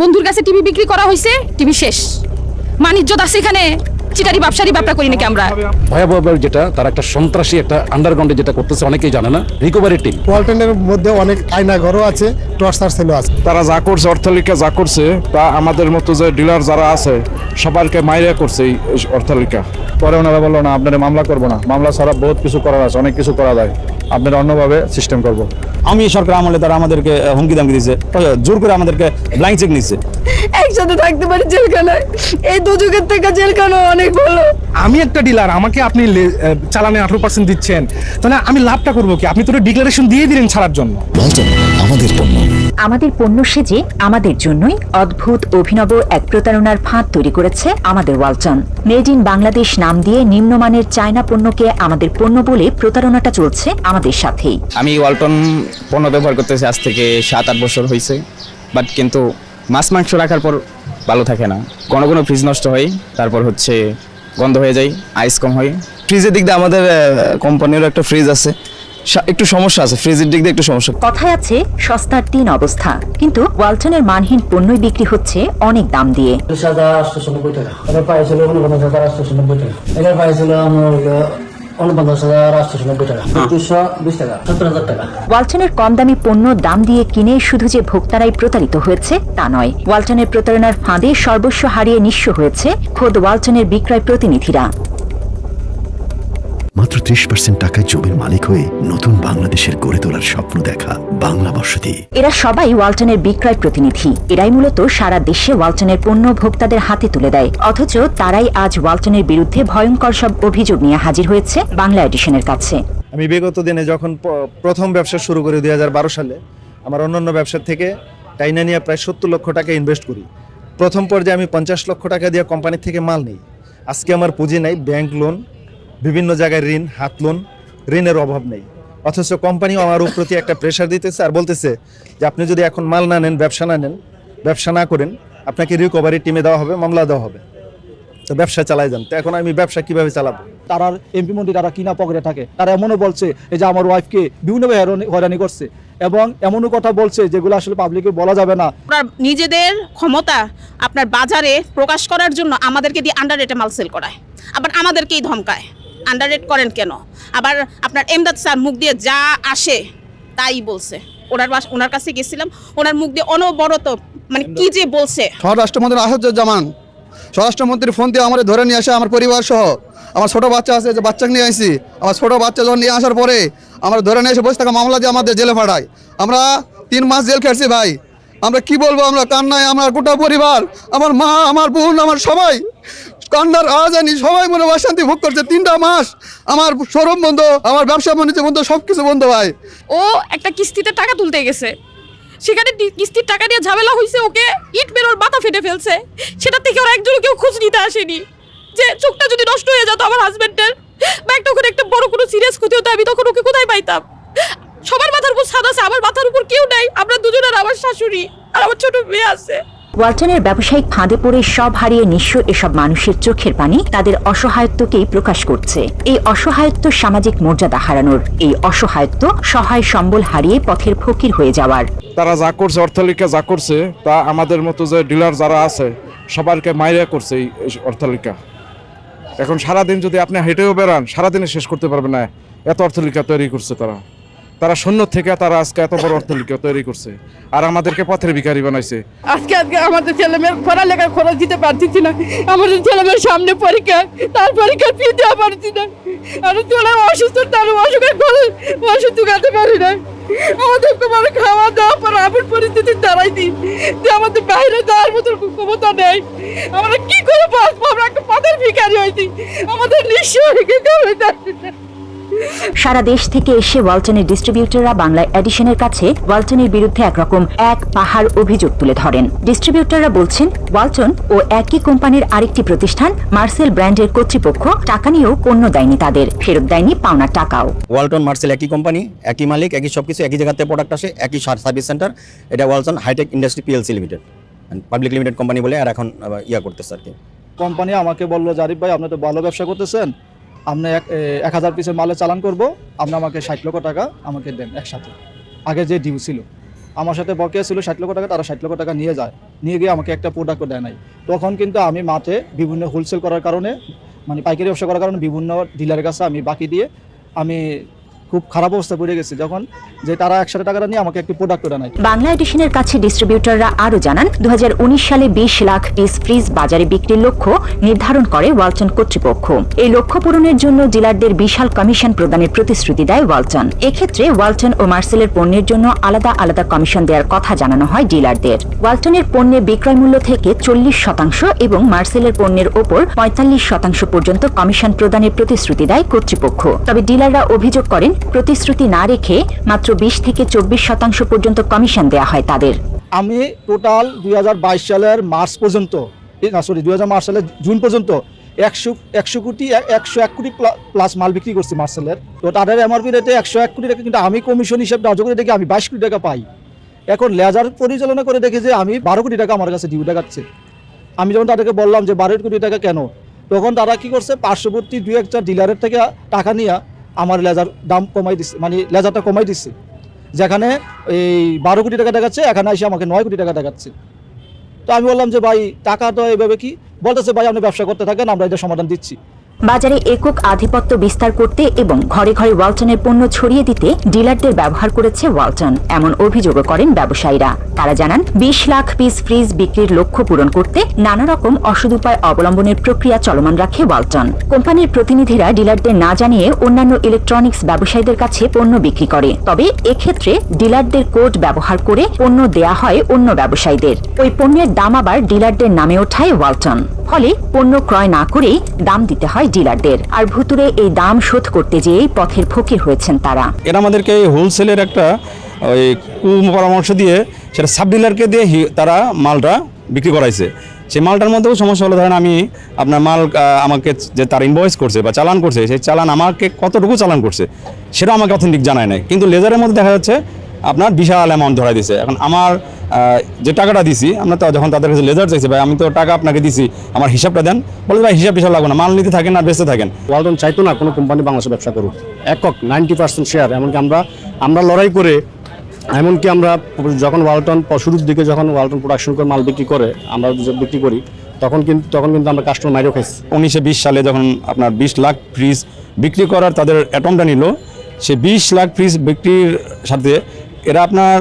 বন্ধুর কাছে টিভি বিক্রি করা হয়েছে টিভি শেষ। মানিজ্যত আছে এখানে। চিটারি ব্যবসারি ব্যবসা করি নাকি আমরা? ভয়াবহ যেটা তার একটা সন্ত্রাসী একটা আন্ডারগ্রাউন্ডে যেটা করতেছে অনেকেই জানে না রিকভারি টিম ওয়ালটনের মধ্যে অনেক আয়না ঘরও আছে টর্চার সেলও আছে। তারা যা করছে অর্থলিকা যা করছে তা আমাদের মতো যে ডিলার যারা আছে সবাইকে মাইরা করছে এই অর্থলিকা। পরে ওনারা বলল না আপনারা মামলা করব না। মামলা ছাড়া বহুত কিছু করার আছে অনেক কিছু করা যায়। আপনারা অন্যভাবে সিস্টেম করব। আমি সরকার আমলে তারা আমাদেরকে হুমকি দামকি দিয়েছে। জোর করে আমাদেরকে ব্লাইং চেক নিচ্ছে একসাথে থাকতে পারি জেলখানায়। এই দুযুগের থেকে জেলখানা অনেক আমি একটা ডিলার আমাকে আপনি চালানে আঠারো পার্সেন্ট দিচ্ছেন। তাহলে আমি লাভটা করব কি? আপনি তো ডিক্লারেশন দিয়ে দিলেন ছাড়ার জন্য। আমাদের পণ্য। আমাদের পণ্য সেজে আমাদের জন্যই অদ্ভুত অভিনব এক প্রতারণার ফাঁদ তৈরি করেছে আমাদের ওয়ালটন। মেড ইন বাংলাদেশ নাম দিয়ে নিম্নমানের চায়না পণ্যকে আমাদের পণ্য বলে প্রতারণাটা চলছে আমাদের সাথেই। আমি ওয়ালটন পণ্য ব্যবহার করতেছি আজ থেকে সাত আট বছর হয়েছে বাট কিন্তু মাছ মাংস রাখার পর ভালো থাকে না। কোনো কোনো ফ্রিজ নষ্ট হয় তারপর হচ্ছে গন্ধ হয়ে যায় আইস কম হয়। ফ্রিজের দিক দিয়ে আমাদের কোম্পানিরও একটা ফ্রিজ আছে। একটু সমস্যা আছে ফ্রিজের দিক দিয়ে একটু সমস্যা। কথায় আছে সস্তার তিন অবস্থা। কিন্তু ওয়ালটনের মানহীন পণ্যই বিক্রি হচ্ছে অনেক দাম দিয়ে। টাকা। এটার প্রাইস হলো টাকা। এটার প্রাইস হলো আমার উনপঞ্চাশ হাজার আটশোশো টাকা। দুশো বিশ টাকা সত্তর হাজার টাকা। ওয়ালটনের কম দামি পণ্য দাম দিয়ে কিনে শুধু যে ভোক্তারাই প্রতারিত হয়েছে তা নয়। ওয়ালটনের প্রতারণার ফাঁদে সর্বস্ব হারিয়ে নিঃস্ব হয়েছে খোদ ওয়ালটনের বিক্রয় প্রতিনিধিরা। মাত্র ত্রিশ পার্সেন্ট টাকায় জমির মালিক হয়ে নতুন বাংলাদেশের গড়ে তোলার স্বপ্ন দেখা বাংলা বসতি। এরা সবাই ওয়ালটনের বিক্রয় প্রতিনিধি। এরাই মূলত সারা দেশে ওয়ালটনের পণ্য ভোক্তাদের হাতে তুলে দেয়। অথচ তারাই আজ ওয়ালটনের বিরুদ্ধে ভয়ঙ্কর সব অভিযোগ নিয়ে হাজির হয়েছে বাংলা এডিশনের কাছে। আমি বিগত দিনে যখন প্রথম ব্যবসা শুরু করি দুই হাজার বারো সালে আমার অন্যান্য ব্যবসার থেকে টাইনা নিয়ে প্রায় সত্তর লক্ষ টাকা ইনভেস্ট করি। প্রথম পর্যায়ে আমি পঞ্চাশ লক্ষ টাকা দিয়ে কোম্পানি থেকে মাল নিই। আজকে আমার পুঁজি নাই ব্যাংক লোন বিভিন্ন জায়গায় ঋণ হাত লোন ঋণের অভাব নেই। অথচ কোম্পানিও আমার প্রতি একটা প্রেশার দিতেছে আর বলতেছে যে আপনি যদি এখন মাল না নেন ব্যবসা না নেন ব্যবসা না করেন আপনাকে রিকভারি টিমে দেওয়া হবে মামলা দেওয়া হবে। তো ব্যবসা চালাই যান। তো এখন আমি ব্যবসা কীভাবে চালাবো? তারা এমপি মন্ত্রী তারা কিনা পকেটে থাকে। তারা এমনও বলছে এই যে আমার ওয়াইফকে বিভিন্নভাবে হয়রানি- হয়রানি করছে এবং এমনও কথা বলছে যেগুলো আসলে পাবলিকে বলা যাবে না। আপনার নিজেদের ক্ষমতা আপনার বাজারে প্রকাশ করার জন্য আমাদেরকে দিয়ে আন্ডার রেটে মাল সেল করায়। আবার আমাদেরকেই ধমকায়। আন্ডার রেট করেন কেন? আবার আপনার এমদাদ স্যার মুখ দিয়ে যা আসে তাই বলছে। ওনার বাস ওনার কাছে গেছিলাম ওনার মুখ দিয়ে অনবরত মানে কি যে বলছে। স্বরাষ্ট্রমন্ত্রী আসাদুজ্জামান স্বরাষ্ট্রমন্ত্রীর ফোন দিয়ে আমার ধরে নিয়ে আসে আমার পরিবার সহ। আমার ছোটো বাচ্চা আছে যে বাচ্চাকে নিয়ে আসি আমার ছোটো বাচ্চা যখন নিয়ে আসার পরে আমরা ধরে নিয়ে এসে বসে থাকা মামলা দিয়ে আমাদের জেলে পাঠায় আমরা তিন মাস জেল খেয়েছি ভাই। আমরা কি বলব আমরা কান্নায় আমার গোটা পরিবার আমার মা আমার বোন আমার সবাই কান্নার আওয়াজ আনি, সবাই মনে অশান্তি ভোগ করছে। তিনটা মাস আমার শোরুম বন্ধ, আমার ব্যবসা বাণিজ্য বন্ধ সব কিছু বন্ধ ভাই। ও একটা কিস্তিতে টাকা তুলতে গেছে। সেখানে কিস্তির টাকা দিয়ে ঝামেলা হয়েছে ওকে, ইট মেরে ওর মাথা ফেটে ফেলছে। সেটা থেকে ওরা একজন কেউ খোঁজ নিতে আসেনি। যে চোখটা যদি নষ্ট হয়ে যেত আমার হাজবেন্ডের বা একটা ওখানে একটা বড় কোনো সিরিয়াস ক্ষতি হতো, আমি তখন ওকে কোথায় পাইতাম? সবার মাথার উপর ছাদ আছে, আমার মাথার উপর কেউ নাই, আমরা দুজনের আমার শাশুড়ি আর আমার ছোট মেয়ে আছে। ওয়ালটনের ব্যবসায়িক ফাঁদে পড়ে সব হারিয়ে নিঃস্ব এসব মানুষের চোখের পানি তাদের অসহায়ত্বকেই প্রকাশ করছে। এই অসহায়ত্ব সামাজিক মর্যাদা হারানোর, এই অসহায়ত্ব সহায় সম্বল হারিয়ে পথের ফকির হয়ে যাওয়ার। তারা যা করছে, অর্থলিকা যা করছে, তা আমাদের মতো যে ডিলার যারা আছে, সবারকে মাইরা করছে এই অর্থলিকা। এখন সারাদিন যদি আপনি হেঁটেও বেড়ান, সারাদিনে শেষ করতে পারবে না। এত অর্থলিকা তৈরি করছে তারা। তারা শূন্য থেকে তারা আজকে এত বড় অর্থলিকা তৈরি করছে। আর আমাদেরকে পথের ভিখারি বানাইছে। আজকে আজকে আমাদের ছেলে মেয়ের পড়ালেখার খরচ দিতে পারতেছি না। আমাদের ছেলে মেয়ের সামনে পরীক্ষা, তার পরীক্ষার ফি দেওয়া পারছি না। আর চলে অসুস্থ, তার অসুখের খরচ ওষুধ চুকাতে পারি না। আমাদের তোমার খাওয়া দাওয়া পর এমন পরিস্থিতি দাঁড়াই দিই যে আমাদের বাইরে যাওয়ার মতো ক্ষমতা নেই। আমরা কি করে বাঁচবো? আমরা একটা পথের ভিখারি হয়েছি। আমাদের নিঃস্ব হয়ে গেছে। সারা দেশ থেকে এসে ওয়ালটনের ডিস্ট্রিবিউটররা বাংলা এডিশনের কাছে ওয়ালটনের বিরুদ্ধে একরকম এক পাহাড় অভিযোগ তুলে ধরেন। ডিস্ট্রিবিউটররা বলছেন ওয়ালটন ও একই কোম্পানির আরেকটি প্রতিষ্ঠান মার্সেল ব্র্যান্ডের কর্তৃপক্ষ টাকা নিয়েও পণ্য দেয়নি তাদের ফেরত দেয়নি পাওনা টাকাও। ওয়ালটন মার্সেল একই কোম্পানি একই মালিক একই সবকিছু একই জায়গাতে প্রোডাক্ট আসে একই সার্ভিস সেন্টার এটা Walton hi tech industry PLC limited public limited company বলে আর এখন ইয়া করতেছে আর কি। কোম্পানি আমাকে বলল জারিফ ভাই আপনি তো ভালো ব্যবসা করতেছেন। এক এক হাজার পিসের মালে চালান করব আপনি আমাকে ষাট লক্ষ টাকা আমাকে দেন একসাথে। আগে যে ডিউ ছিল। আমার সাথে বকেয়া ছিল ষাট লক্ষ টাকা, তারা ষাট লক্ষ টাকা নিয়ে যায়। নিয়ে গিয়ে আমাকে একটা প্রোডাক্টও দেয় নাই। তখন কিন্তু আমি মাঠে বিভিন্ন হোলসেল করার কারণে মানে পাইকারি ব্যবসা করার কারণে বিভিন্ন ডিলারের কাছে আমি বাকি দিয়ে আমি খুব খারাপ অবস্থা পড়ে গেছি যখন যে তারা একসাথে টাকাটা নিয়ে আমাকে একটি প্রোডাক্টও দেয় নাই বাংলা এডিশনের কাছে ডিস্ট্রিবিউটররা আরও জানান দু সালে বিশ লাখ পিস ফ্রিজ বাজারে বিক্রির লক্ষ্য নির্ধারণ করে ওয়ালটন কর্তৃপক্ষ। এই লক্ষ্য পূরণের জন্য ডিলারদের বিশাল কমিশন প্রদানের প্রতিশ্রুতি দেয় ওয়ালটন। এক্ষেত্রে ওয়ালটন ও মার্সেলের পণ্যের জন্য আলাদা আলাদা কমিশন দেওয়ার কথা জানানো হয় ডিলারদের। ওয়ালটনের পণ্যের বিক্রয় মূল্য থেকে চল্লিশ শতাংশ এবং মার্সেলের পণ্যের ওপর পঁয়তাল্লিশ শতাংশ পর্যন্ত কমিশন প্রদানের প্রতিশ্রুতি দেয় কর্তৃপক্ষ। তবে ডিলাররা অভিযোগ করেন প্রতিশ্রুতি না রেখে মাত্র বিশ থেকে চব্বিশ শতাংশ পর্যন্ত কমিশন দেয়া হয় তাদের। আমি টোটাল দু হাজার বাইশ সালের মার্চ পর্যন্ত সরি দুই মার্চ সালের জুন পর্যন্ত একশো একশো কোটি একশো এক কোটি প্লাস মাল বিক্রি করছি মার্সেলের তো তাদের এমআরপি রেটে একশো এক কোটি টাকা, কিন্তু আমি কমিশন হিসেবে ধার্য করে দেখি আমি বাইশ কোটি টাকা পাই। এখন লেজার পরিচালনা করে দেখি যে আমি বারো কোটি টাকা আমার কাছে ডিউ দেখাচ্ছে। আমি যখন তাদেরকে বললাম যে বারো কোটি টাকা কেন, তখন তারা কি করছে, পার্শ্ববর্তী দুই একটা ডিলারের থেকে টাকা নিয়ে আমার লেজার দাম কমাই দিচ্ছে মানে লেজারটা কমাই দিচ্ছে যেখানে এই বারো কোটি টাকা দেখাচ্ছে, এখানে এসে আমাকে নয় কোটি টাকা দেখাচ্ছে। তো আমি বললাম যে, ভাই, টাকা তো এভাবে কি? বলতেছে, ভাই, আপনি ব্যবসা করতে থাকেন, আমরা এটা সমাধান দিচ্ছি। বাজারে একক আধিপত্য বিস্তার করতে এবং ঘরে ঘরে ওয়ালটনের পণ্য ছড়িয়ে দিতে ডিলারদের ব্যবহার করেছে ওয়ালটন, এমন অভিযোগও করেন ব্যবসায়ীরা। তারা জানান, বিশ লাখ পিস ফ্রিজ বিক্রির লক্ষ্য পূরণ করতে নানা রকম অসৎ উপায় অবলম্বনের প্রক্রিয়া চলমান রাখে ওয়ালটন। কোম্পানির প্রতিনিধিরা ডিলারদের না জানিয়ে অন্যান্য ইলেকট্রনিক্স ব্যবসায়ীদের কাছে পণ্য বিক্রি করে। তবে এক্ষেত্রে ডিলারদের কোড ব্যবহার করে পণ্য দেয়া হয় অন্য ব্যবসায়ীদের। ওই পণ্যের দাম আবার ডিলারদের নামে ওঠায় ওয়ালটন। ফলে পণ্য ক্রয় না করেই দাম দিতে হয় ডিলারদের। আর ভুতুরে এই দাম শোধ করতে যেয়েই পথের ফকির হয়েছেন তারা। এরা আমাদেরকে হোলসেলের একটা, ওই পরামর্শ দিয়ে সেটা সাব ডিলারকে দিয়ে তারা মালটা বিক্রি করাইছে। সেই মালটার মধ্যেও সমস্যা হলো, ধরেন আমি আপনার মাল আমাকে যে তার ইনভয়েস করছে বা চালান করছে, সেই চালান আমাকে কতটুকু চালান করছে সেটা আমাকে অথেন্টিক জানায় নাই। কিন্তু লেজারের মধ্যে দেখা যাচ্ছে আপনার বিশাল অ্যামাউন্ট ধরাই দিছে এখন আমার যে টাকাটা দিছি আমরা তো যখন তাদের কাছে লেজার চাইছি ভাই আমি তো টাকা আপনাকে দিছি আমার হিসাবটা দেন। বলে ভাই হিসাব হিসাব লাগবে না মাল নিতে থাকেন আর বেঁচতে থাকেন। ওয়ালটন চাইতো না কোনো কোম্পানি বাংলাদেশে ব্যবসা করুক। একক নাইনটি পার্সেন্ট শেয়ার এমনকি আমরা আমরা লড়াই করে এমনকি আমরা যখন ওয়ালটন শুরুর দিকে যখন ওয়ালটন প্রোডাকশন করে মাল বিক্রি করে আমরা বিক্রি করি তখন কিন্তু তখন কিন্তু আমরা কাস্টমার মাইরেও খাইছি। উনিশশো বিশ সালে যখন আপনার বিশ লাখ ফ্রিজ বিক্রি করার তাদের অ্যাটমটা নিল সে বিশ লাখ ফ্রিজ বিক্রির সাথে এরা আপনার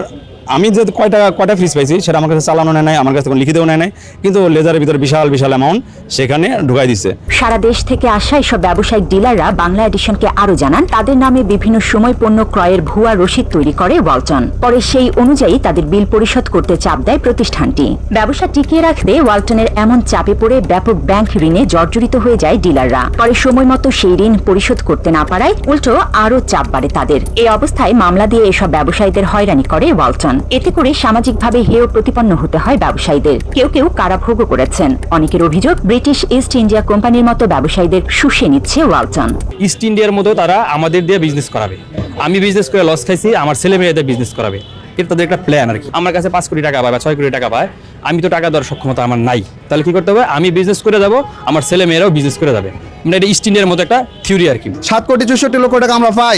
আমি যে কয় টাকা, কয়টা ফ্রিজ পাইছি সেটা আমার কাছে চালানো নেয় নাই, আমার কাছে কোনো লিখিতেও নেয় নাই, কিন্তু লেজারের ভিতরে বিশাল বিশাল অ্যামাউন্ট সেখানে ঢুকাই দিছে। সারা দেশ থেকে আসা এসব ব্যবসায়িক ডিলাররা বাংলা এডিশনকে আরও জানান, তাদের নামে বিভিন্ন সময় পণ্য ক্রয়ের ভুয়া রসিদ তৈরি করে ওয়ালটন। পরে সেই অনুযায়ী তাদের বিল পরিশোধ করতে চাপ দেয় প্রতিষ্ঠানটি। ব্যবসা টিকিয়ে রাখতে ওয়ালটনের এমন চাপে পড়ে ব্যাপক ব্যাংক ঋণে জর্জরিত হয়ে যায় ডিলাররা। পরে সময় মতো সেই ঋণ পরিশোধ করতে না পারায় উল্টো আরও চাপ বাড়ে তাদের। এই অবস্থায় মামলা দিয়ে এসব ব্যবসায়ীদের হয়রানি করে ওয়ালটন। এতে করে সামাজিকভাবে হেয় প্রতিপন্ন হতে হয় ব্যবসায়ীদের। কেউ কেউ কারাভোগও করেছেন। অনেকের অভিযোগ ব্রিটিশ ইস্ট ইন্ডিয়া কোম্পানির মতো ব্যবসায়ীদের শুষে নিচ্ছে ওয়ালটন। ইস্ট ইন্ডিয়ার মতো তারা আমাদের দিয়ে বিজনেস করাবে। আমি বিজনেস করে লস খাইছি আমার ছেলে মেয়েদের বিজনেস করাবে। এটা তাদের একটা প্ল্যান আর কি। আমার কাছে পাঁচ কোটি টাকা পায় বা ছয় কোটি টাকা পায় আমি তো টাকা দেওয়ার সক্ষমতা আমার নাই। তাহলে কি করতে হবে? আমি বিজনেস করে যাব আমার ছেলে মেয়েরাও বিজনেস করে যাবে। মানে এটা ইস্ট ইন্ডিয়ার মতো একটা থিওরি আর কি। সাত কোটি চৌষট্টি লক্ষ টাকা আমরা পাই।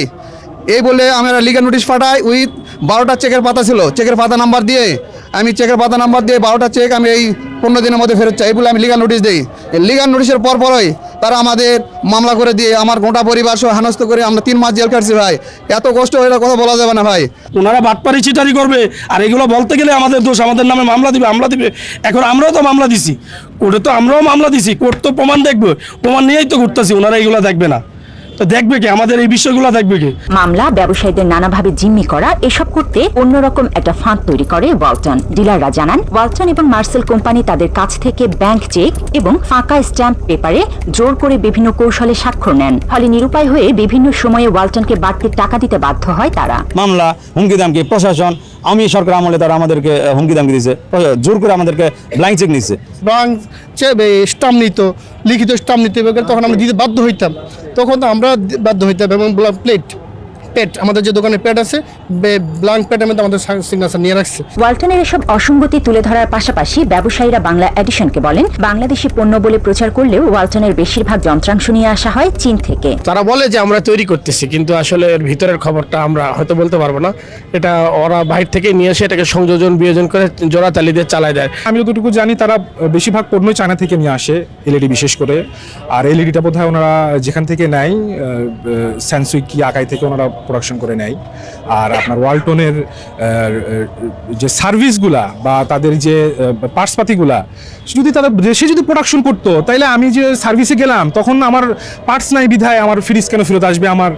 এই বলে আমরা লিগাল নোটিশ পাঠাই উইথ বারোটা চেকের পাতা ছিল। চেকের পাতা নাম্বার দিয়ে, আমি চেকের পাতা নাম্বার দিয়ে বারোটা চেক আমি এই পনেরো দিনের মধ্যে ফেরত চাই। বলে আমি লিগাল নোটিশ দিই। লিগাল নোটিশের পর পরই তারা আমাদের মামলা করে দিয়ে, আমার গোটা পরিবার সহ হেনস্থ করে আমরা তিন মাস জেল কাটছি ভাই। এত কষ্ট হলে কথা বলা যাবে না ভাই। ওনারা বাটপারি চিটারি করবে। আর এগুলো বলতে গেলে আমাদের দোষ, আমাদের নামে মামলা দিবে মামলা দিবে। এখন আমরাও তো মামলা দিছি। কোর্টে তো আমরাও মামলা দিছি, কোর্ট তো প্রমাণ দেখবে। প্রমাণ নিয়েই তো ঘুরতেছি, ওনারা এগুলো দেখবে না। তো দেখবে কি? আমাদের এই বিষয়গুলো দেখবে কি? মামলা ব্যবসায়ীদের নানাভাবে জিম্মি করা এসব করতে অন্যরকম একটা ফাঁদ তৈরি করে ওয়ালটন। ডিলাররা জানান ওয়ালটন এবং মার্সেল কোম্পানি তাদের কাছ থেকে ব্যাংক চেক এবং ফাঁকা স্ট্যাম্প পেপারে জোর করে বিভিন্ন কৌশলে স্বাক্ষর নেন। ফলে নিরুপায় হয়ে বিভিন্ন সময়ে ওয়ালটনকে বাড়তি টাকা দিতে বাধ্য হয় তারা। মামলা হুমকি দামকি প্রশাসন আমি সরকার আমলে তারা আমাদেরকে হুমকি দামকি প্রশা- জোর করে আমাদেরকে ব্ল্যাঙ্ক চেক নিচ্ছে ব্যাংক স্টাম্প নিত। লিখিত স্টাম্প নিতে হবে তখন আমরা দিতে বাধ্য হইতাম তখন আমরা বাধ্য হইতাম এবং প্লেট। পেট আমাদের যে দোকানে পেট আছে ব্ল্যাঙ্ক পেটের মধ্যে আমাদের সিগনেচার নিয়ে রাখছে। ওয়ালটনের এসব অসঙ্গতি তুলে ধরার পাশাপাশি ব্যবসায়ীরা বাংলা এডিশনকে বলেন বাংলাদেশি পণ্য বলে প্রচার করলেও ওয়ালটনের বেশিরভাগ যন্ত্রাংশ নিয়ে আসা হয় চীন থেকে। তারা বলে যে আমরা তৈরি করতেছি কিন্তু আসলে এর ভিতরের খবরটা আমরা হয়তো বলতে পারব না। এটা ওরা বাইরে থেকে নিয়ে এসে এটাকে সংযোজন বিয়োজন করে জোড়া তালি দিয়ে চালায় দেয়। আমি যতটুকু জানি তারা বেশিরভাগ পণ্যই চায়না থেকে নিয়ে আসে এলইডি বিশেষ করে। আর এলইডিটা বোধ হয় ওনারা যেখান থেকে নেয় স্যানসুই কি আকাই থেকে ওনারা প্রোডাকশন করে নেয়। আর আপনার ওয়ালটনের যে সার্ভিসগুলা বা তাদের যে পার্টসপাতিগুলা যদি তারা দেশে যদি প্রোডাকশন করতো, তাইলে আমি যে সার্ভিসে গেলাম, তখন আমার পার্টস নাই বিধায় আমার ফ্রিজ কেন ফেরত আসবে, আমার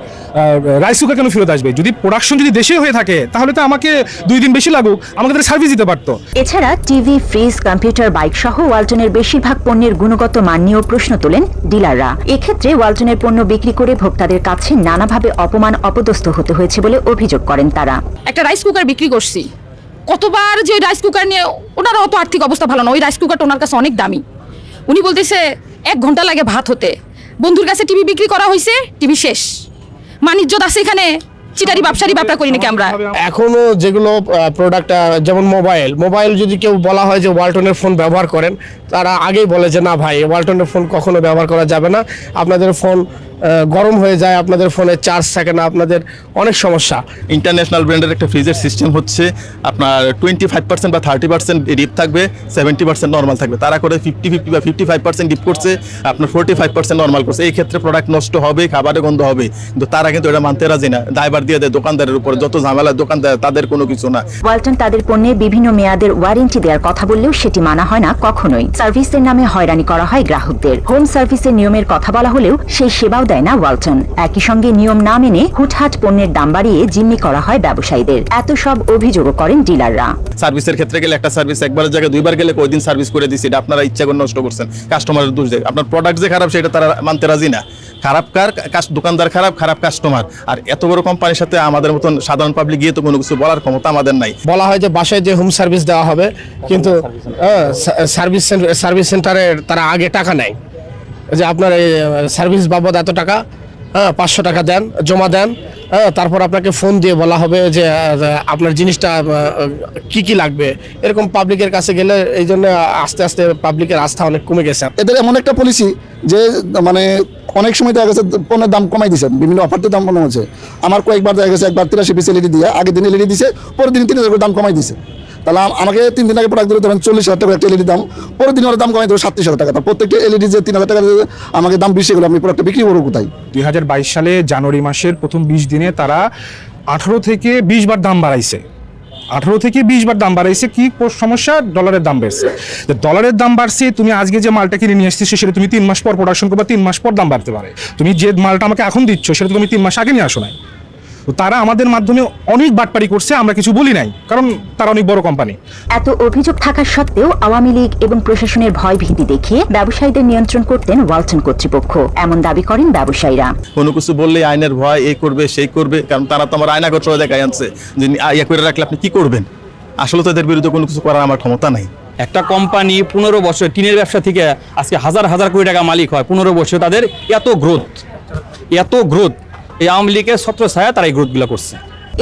রাইস কুকার কেন ফেরত আসবে? যদি প্রোডাকশন যদি দেশে হয়ে থাকে, তাহলে তো আমাকে দুই দিন বেশি লাগুক, আমাকে তারা সার্ভিস দিতে পারতো। এছাড়া টিভি ফ্রিজ কম্পিউটার বাইক সহ ওয়ালটনের বেশিরভাগ পণ্যের গুণগত মান নিয়েও প্রশ্ন তোলেন ডিলাররা। এক্ষেত্রে ওয়ালটনের পণ্য বিক্রি করে ভোক্তাদের কাছে নানাভাবে অপমান, অপদস্থ হতে হয়েছে বলে অভিযোগ করেন তারা। একটা রাইস কুকার বিক্রি করছি। কতবার যে রাইস কুকার নিয়ে ওনার অত আর্থিক অবস্থা ভালো না ওই রাইস কুকারটা ওনার কাছে অনেক দামি। উনি বলতেছে এক ঘণ্টা লাগে ভাত হতে। বন্ধুর কাছে টিভি বিক্রি করা হয়েছে টিভি শেষ। মানিজ্যত আছে এখানে চিটারি ব্যবসারি ব্যবসা করি নাকি আমরা? এখনও যেগুলো প্রোডাক্ট যেমন মোবাইল মোবাইল যদি কেউ বলা হয় যে ওয়ালটনের ফোন ব্যবহার করেন তারা আগেই বলে যে না ভাই ওয়ালটনের ফোন কখনো ব্যবহার করা যাবে না। আপনাদের ফোন গরম হয়ে যায় আপনাদের ফোনে চার্জ থাকে না আপনাদের অনেক সমস্যা। ইন্টারন্যাশনাল ব্র্যান্ডের একটা ফ্রিজের সিস্টেম হচ্ছে আপনার টোয়েন্টি ফাইভ পার্সেন্ট বা থার্টি পার্সেন্ট ডিপ থাকবে সেভেন্টি পার্সেন্ট নর্মাল থাকবে। তারা করে ফিফটি ফিফটি বা ফিফটি ফাইভ পার্সেন্ট ডিপ করছে আপনার ফোর্টি ফাইভ পার্সেন্ট নর্মাল করছে। এই ক্ষেত্রে প্রোডাক্ট নষ্ট হবে খাবারে গন্ধ হবে। কিন্তু তারা কিন্তু এটা মানতে রাজি না। দায়বার দিয়ে দেয় দোকানদারের উপরে। যত ঝামেলা দোকানদার তাদের কোনো কিছু না। ওয়ালটন তাদের পণ্যে বিভিন্ন মেয়াদের ওয়ারেন্টি দেওয়ার কথা বললেও সেটি মানা হয় না কখনোই। সার্ভিসের নামে হয়রানি করা হয় গ্রাহকদের। হোম সার্ভিসের নিয়মের কথা বলা হলেও সেই সেবাও দেয় না ওয়ালটন। একই সঙ্গে নিয়ম না মেনে হুটহাট পণ্যের দাম বাড়িয়ে জিম্মি করা হয় ব্যবসায়ীদের। এত সব অভিযোগও করেন ডিলাররা। সার্ভিসের ক্ষেত্রে গেলে একটা সার্ভিস একবারের জায়গায় দুইবার গেলে ওই দিন সার্ভিস করে দিচ্ছি এটা আপনারা ইচ্ছা করে নষ্ট করছেন। কাস্টমারের দোষ দেয়। আপনার প্রোডাক্ট যে খারাপ সেটা তারা মানতে রাজি না। খারাপ কার দোকানদার খারাপ খারাপ কাস্টমার আর এত বড় কোম্পানির সাথে আমাদের মতন সাধারণ পাবলিক গিয়ে তো কোনো কিছু বলার ক্ষমতা আমাদের নাই। বলা হয় যে বাসায় যে হোম সার্ভিস দেওয়া হবে কিন্তু সার্ভিস সার্ভিস সেন্টারে তারা আগে টাকা নেয়। যে আপনার সার্ভিস বাবদ এত টাকা হ্যাঁ পাঁচশো টাকা দেন, জমা দেন হ্যাঁ তারপর আপনাকে ফোন দিয়ে বলা হবে যে আপনার জিনিসটা কি কি লাগবে। এরকম পাবলিকের কাছে গেলে এই জন্য আস্তে আস্তে পাবলিকের আস্থা অনেক কমে গেছে। এদের এমন একটা পলিসি যে মানে অনেক সময় দেখা গেছে পণ্যের দাম কমাই দিছে বিভিন্ন অফার দাম কমানো হচ্ছে আমার কয়েকবার দেখা গেছে, একবার তিরাশি পিস এলইডি দিয়ে, আগের দিন এলইডি দিছে, পরের দিন তিন হাজার দাম কমাই দিছে। তাহলে আমাকে তিন দিন আগে প্রোডাক্ট দিলে, ধরেন চল্লিশ হাজার টাকা একটা এলইডি দাম। পরের দিন দাম কমাই দেবো সাতত্রিশ হাজার টাকা। প্রত্যেকটা এলইডি যে তিন হাজার টাকা আমাকে দাম বেশি গেলো আমি প্রোডাক্টটা বিক্রি করব কোথায়? দুই হাজার বাইশ সালে জানুয়ারি মাসের প্রথম বিশ দিনে তারা আঠারো থেকে বিশ বার দাম বাড়াইছে। আঠারো থেকে বিশ বার দাম বাড়াইছে। কি সমস্যা? ডলারের দাম বেড়ছে। ডলারের দাম বাড়ছে, তুমি আজকে যে মালটা কিনে নিয়ে আসছিস সেটা তুমি তিন মাস পর প্রোডাকশন করবে, তিন মাস পর দাম বাড়তে পারে। তুমি যে মালটা আমাকে এখন দিচ্ছ, সেটা তুমি তিন মাস আগে নিয়ে আসো নাই। তো তারা আমাদের মাধ্যমে অনেক বাটপারি করছে আমরা কিছু বলি নাই কারণ তারা অনেক বড় কোম্পানি এত অভিযোগ থাকা সত্ত্বেও আওয়ামী লীগ এবং প্রশাসনের ভয় ভীতি দেখিয়ে ব্যবসায়ীদের নিয়ন্ত্রণ করতেন ওয়ালটন কর্তৃপক্ষ। এমন দাবি করেন ব্যবসায়ীরা। কোনো কিছু বললে আইনের ভয় এই করবে সেই করবে কারণ তারা তো আমার আয়নাগর সবাই দেখাই আনছে যে ইয়া করে রাখলে আপনি কি করবেন? আসলে তো এদের বিরুদ্ধে কোনো কিছু করার আমার ক্ষমতা নাই। একটা কোম্পানি পনেরো বছর টিনের ব্যবসা থেকে আজকে হাজার হাজার কোটি টাকা মালিক হয় পনেরো বছর তাদের এত গ্রোথ এত গ্রোথ এই আওয়ামী লীগের ছত্র ছায়া তারা এই গ্রোথগুলো করছে।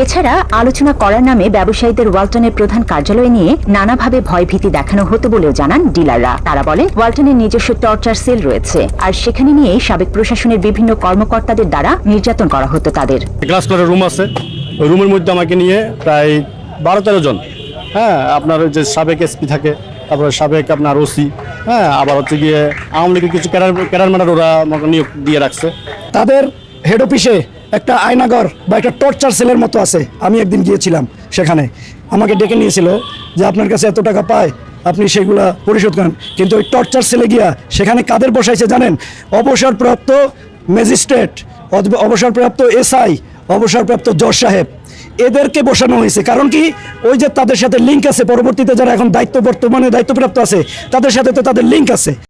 এছাড়া আলোচনা করার নামে ব্যবসায়ীদের ওয়ালটনের প্রধান কার্যালয় নিয়ে নানাভাবে ভয়ভীতি দেখানো হতো বলেও জানান ডিলাররা। তারা বলেন ওয়ালটনের নিজস্ব টর্চার সেল রয়েছে আর সেখানে নিয়ে সাবেক প্রশাসনের বিভিন্ন কর্মকর্তাদের দ্বারা নির্যাতন করা হতো তাদের। গ্লাস রুম আছে। ওই রুমের মধ্যে আমাকে নিয়ে প্রায় বারো তেরো জন। হ্যাঁ আপনার যে সাবেক এসপি থাকে তারপরে সাবেক আপনার ওসি হ্যাঁ আবার হচ্ছে গিয়ে আওয়ামী লীগের কিছু ক্যারার ক্যারার ম্যাডার ওরা আমাকে নিয়োগ দিয়ে রাখছে। তাদের হেড অফিসে একটা আয়নাগর বা একটা টর্চার সেলের মতো আছে। আমি একদিন গিয়েছিলাম সেখানে। আমাকে ডেকে নিয়েছিল যে, আপনার কাছে এত টাকা পায়, আপনি সেগুলা পরিশোধ করেন। কিন্তু ওই টর্চার সেলে গিয়া সেখানে কাদের বসাইছে জানেন? অবসরপ্রাপ্ত ম্যাজিস্ট্রেট অবসরপ্রাপ্ত এসআই, অবসরপ্রাপ্ত জজ সাহেব। এদেরকে বসানো হয়েছে। কারণ কি? ওই যে তাদের সাথে লিঙ্ক আছে। পরবর্তীতে যারা এখন দায়িত্ব বর্তমানে দায়িত্বপ্রাপ্ত আছে, তাদের সাথে তো তাদের লিঙ্ক আছে।